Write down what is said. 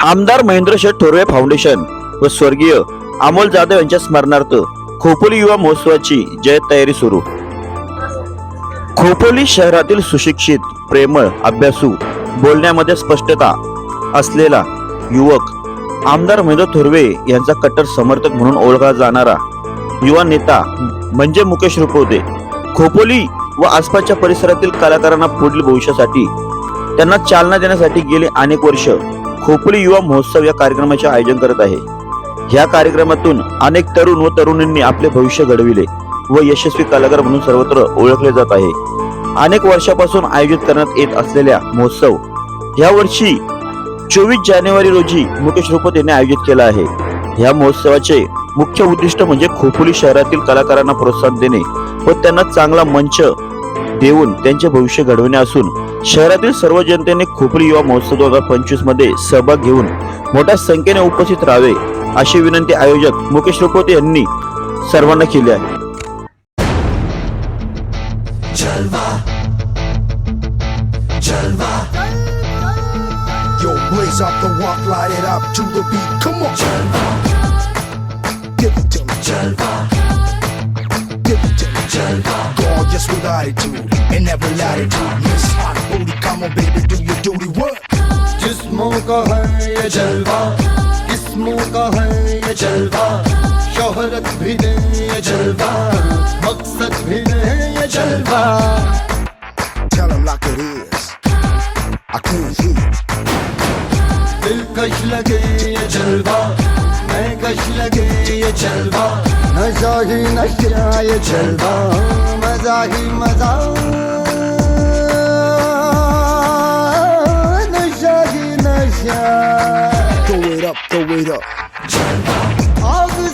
आमदार महेंद्र शेठ थोरवे फाउंडेशन व स्वर्गीय अमोल जाधव यांच्या स्मरणार्थ खोपोली युवा महोत्सवाची जय तयारी सुरू. खोपोली शहरातील सुशिक्षित प्रेमळ अभ्यासू बोलण्यामध्ये स्पष्टता असलेला युवक आमदार महेंद्र थोरवे यांचा कट्टर समर्थक म्हणून ओळखला जाणारा युवा नेता म्हणजे मुकेश रुपवते खोपोली व आसपासच्या परिसरातील कलाकारांना पुढील भविष्यासाठी त्यांना चालना देण्यासाठी गेले अनेक वर्ष खोपोली युवा महोत्सव या कार्यक्रमाचे आयोजन करत आहे. या कार्यक्रमातून अनेक तरुण व तरुणींनी आपले भविष्य घडविले व यशस्वी कलाकार म्हणून सर्वत्र ओळखले जात आहे. अनेक वर्षापासून आयोजित करण्यात येत असलेल्या महोत्सव या वर्षी चोवीस जानेवारी रोजी मुकेश रुपत यांनी आयोजित केला आहे. या महोत्सवाचे मुख्य उद्दिष्ट म्हणजे खोपोली शहरातील कलाकारांना प्रोत्साहन देणे व त्यांना चांगला मंच देऊन त्यांचे भविष्य घडविणे असून शहरातील सर्व जनतेने खोपोली युवा महोत्सव दोन हजार पंचवीसमध्ये सहभाग घेऊन मोठ्या संख्येने उपस्थित राहावे अशी विनंती आयोजक मुकेश रुपवते यांनी सर्वांना केली आहे. Yo, blaze up the walk, light it up to the beat. Come on, Jalva. Gorgeous with attitude and every latitude. Miss Hot Booty, come on, baby, do your duty. What? जिस्मों का है ये जलवा किस्मों का है ये जलवा शोहरत भी दे ये जलवा मकसद भी दे ये जलवा Tell them like it is. I can't hear. दिलकश लगे ये जलवा मैं कश लगे ये जलवा नशा ही नशा ये जलवा Throw it up, throw it up. All the.